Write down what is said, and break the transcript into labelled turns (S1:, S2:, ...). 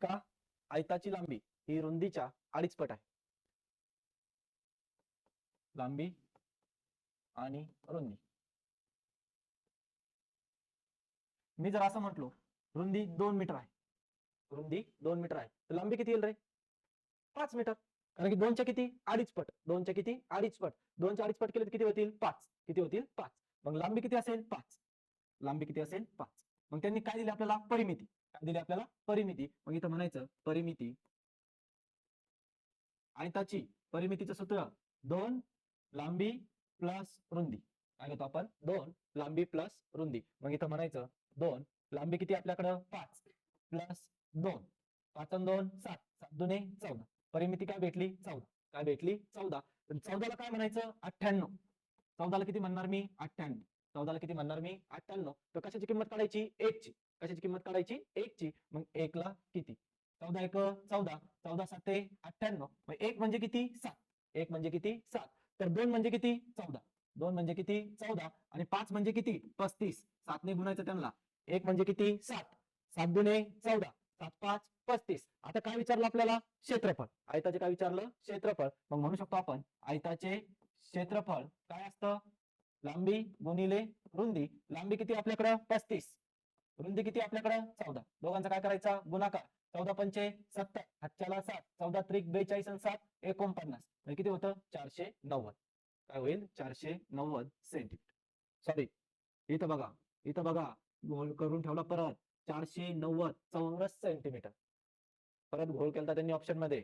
S1: का? आयताची लांबी ही रुंदीच्या अडीच पट आहे. लांबी आणि रुंदी. मी जर असं म्हटलो रुंदी दोन मीटर आहे. रुंदी दोन मीटर आहे. तर लांबी किती येईल रे? पाच मीटर. कारण की दोनच्या किती? अडीच पट दोनच्या किती? अडीच पट दोनच्या अडीच पट केले तर किती होतील? पाच. किती होतील? पाच. मग लांबी किती असेल? पाच. लांबी किती असेल? पाच. मग त्यांनी काय दिले आपल्याला? परिमिती. काय दिली आपल्याला? परिमिती. मग इथं म्हणायचं परिमिती आयताची परिमितीचं सूत्र दोन लांबी प्लस रुंदी. काय घेतो आपण? दोन लांबी प्लस रुंदी. मग इथं म्हणायचं दोन लांबी किती आपल्याकडं? पाच. प्लस दोन. पाच आणि दोन सात. सात दुने चौदा. परिमिती काय भेटली? चौदा. काय भेटली? चौदा. पण चौदाला काय म्हणायचं? अठ्ठ्याण्णव. चौदाला किती म्हणणार मी? अठ्ठ्याण्णव. चौदाला किती म्हणणार मी? अठ्ठ्याण्णव. तर कशाची किंमत काढायची? एकची. कशाची किंमत काढायची? एकची. मग एकला किती? चौदा एक चौदा. चौदा साते अठ्ठ्याण्णव. मग एक म्हणजे किती? सात. एक म्हणजे किती? सात. तर दोन म्हणजे किती? चौदा. दोन म्हणजे किती? चौदा. आणि पाच म्हणजे किती? पस्तीस. सातने गुणायचं त्यांना. एक म्हणजे किती? सात. सात दुने चौदा. सात पाच पस्तीस. आता काय विचारलं आपल्याला? क्षेत्रफळ. आयताचे काय विचारलं? क्षेत्रफळ. मग म्हणू शकतो आपण आयताचे क्षेत्रफळ काय असतं? लांबी गुणिले रुंदी. लांबी किती आपल्याकडं? पस्तीस. रुंदी किती आपल्याकडं? चौदा. दोघांचा काय करायचा? गुणाकार. चौदा पंचे सत्तर. हातच्याला सात चौदा त्रिक बेचाळीस आणि सात एकोणपन्नास. म्हणजे किती होतं? चारशे नव्वद. काय होईल? चारशे नव्वद सेंटीमीटर. सॉरी इथं बघा. इथं बघा. गोल करून ठेवला परत. चारशे नव्वद चौरस सेंटीमीटर. परत घोळ केला त्यांनी ऑप्शनमध्ये.